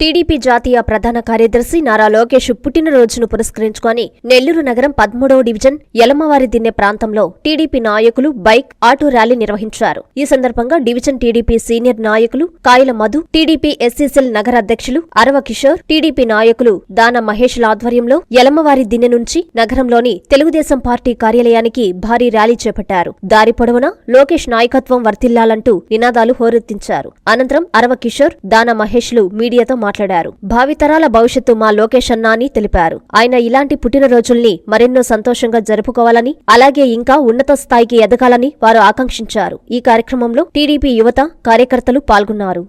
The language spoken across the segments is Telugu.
టీడీపీ జాతీయ ప్రధాన కార్యదర్శి నారా లోకేష్ పుట్టినరోజును పురస్కరించుకొని నెల్లూరు నగరం పదమూడవ డివిజన్ యలమవారి దిన్నె ప్రాంతంలో టీడీపీ నాయకులు బైక్ ఆటో ర్యాలీ నిర్వహించారు. ఈ సందర్భంగా డివిజన్ టీడీపీ సీనియర్ నాయకులు కాయల మధు టీడీపీ ఎస్సీసీఎల్ నగర అధ్యక్షులు అరవ కిషోర్ టీడీపీ నాయకులు దాన మహేష్ల ఆధ్వర్యంలో యలమవారి దిన్నె నుంచి నగరంలోని తెలుగుదేశం పార్టీ కార్యాలయానికి భారీ ర్యాలీ చేపట్టారు. దారి పొడవునా లోకేష్ నాయకత్వం వర్తిల్లాలంటూ నినాదాలు హోరెత్తించారు. అనంతరం అరవ కిషోర్ దాన మహేష్లు మీడియాతో మాట్లాడారు. భావితరాల భవిష్యత్తు మా లోకేష్ అన్నా అని తెలిపారు. ఆయన ఇలాంటి పుట్టినరోజుల్ని మరెన్నో సంతోషంగా జరుపుకోవాలని అలాగే ఇంకా ఉన్నత స్థాయికి ఎదగాలని వారు ఆకాంక్షించారు. ఈ కార్యక్రమంలో టీడీపీ యువత కార్యకర్తలు పాల్గొన్నారు.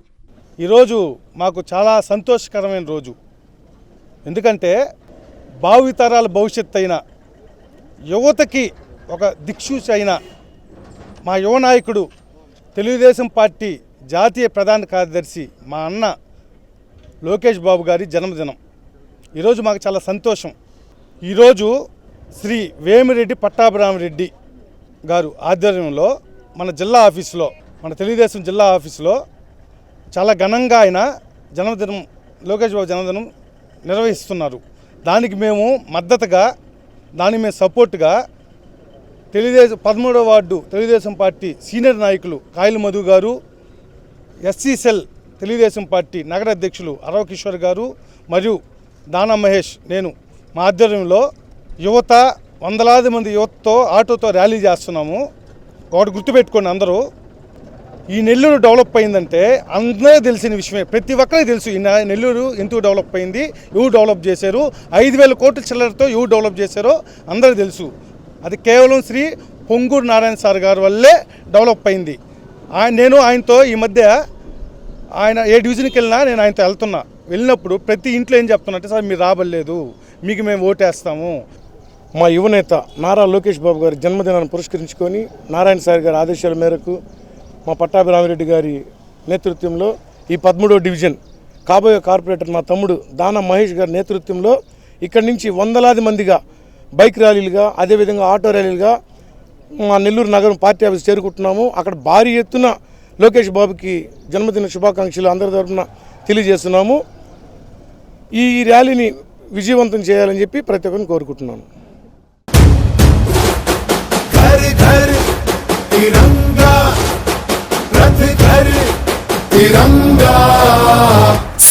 ఈరోజు మాకు చాలా సంతోషకరమైన రోజు. ఎందుకంటే భావితరాల భవిష్యత్తు అయిన యువతకి ఒక దిక్సూచి అయిన మా యువ నాయకుడు తెలుగుదేశం పార్టీ జాతీయ ప్రధాన కార్యదర్శి మా అన్న లోకేష్ బాబు గారి జన్మదినం. ఈరోజు మాకు చాలా సంతోషం. ఈరోజు శ్రీ వేమిరెడ్డి పట్టాభిరామిరెడ్డి గారు ఆధ్వర్యంలో మన జిల్లా ఆఫీసులో మన తెలుగుదేశం జిల్లా ఆఫీసులో చాలా ఘనంగా ఆయన జన్మదినం లోకేష్ బాబు జన్మదినం నిర్వహిస్తున్నారు. దానికి మేము మద్దతుగా దానికి మేము సపోర్ట్గా తెలుగుదేశం పదమూడవ వార్డు తెలుగుదేశం పార్టీ సీనియర్ నాయకులు కాయల మధు గారు ఎస్సీ సెల్ తెలుగుదేశం పార్టీ నగర అధ్యక్షులు అరవ కిషోర్ గారు మరియు దానా మహేష్ నేను మా ఆధ్వర్యంలో యువత వందలాది మంది యువతతో ఆటోతో ర్యాలీ చేస్తున్నాము. ఒకటి గుర్తుపెట్టుకోండి అందరూ ఈ నెల్లూరు డెవలప్ అయిందంటే అందరూ తెలిసిన విషయమే. ప్రతి ఒక్కరికి తెలుసు ఈ నెల్లూరు ఎందుకు డెవలప్ అయింది ఎవరు డెవలప్ చేశారు ఐదు వేల కోట్ల చిల్లరతో ఎవరు డెవలప్ చేశారో అందరూ తెలుసు. అది కేవలం శ్రీ పొంగూరు నారాయణ సార్ గారి వల్లే డెవలప్ అయింది. ఆయన నేను ఆయనతో ఈ మధ్య ఆయన ఏ డివిజన్కి వెళ్ళినా నేను ఆయనతో వెళ్తున్నా. వెళ్ళినప్పుడు ప్రతి ఇంట్లో ఏం చెప్తున్నట్టే సార్ మీరు రాబడలేదు. మీకు మేము ఓటేస్తాము. మా యువనేత నారా లోకేష్ బాబు గారి జన్మదినాన్ని పురస్కరించుకొని నారాయణ సార్ గారి ఆదేశాల మేరకు మా పట్టాభిరామిరెడ్డి గారి నేతృత్వంలో ఈ పదమూడో డివిజన్ కాబోయే కార్పొరేటర్ మా తమ్ముడు దానా మహేష్ గారి నేతృత్వంలో ఇక్కడి నుంచి వందలాది మందిగా బైక్ ర్యాలీలుగా అదేవిధంగా ఆటో ర్యాలీలుగా మా నెల్లూరు నగరం పార్టీ ఆఫీస్ చేరుకుంటున్నాము. అక్కడ భారీ ఎత్తున లోకేష్ బాబుకి జన్మదిన శుభాకాంక్షలు అందరి తరఫున తెలియజేస్తున్నాము ఈ ర్యాలీని విజయవంతం చేయాలని చెప్పి ప్రతి ఒక్కరిని కోరుకుంటున్నాను घर घर तिरंगा रथ घर तिरंगा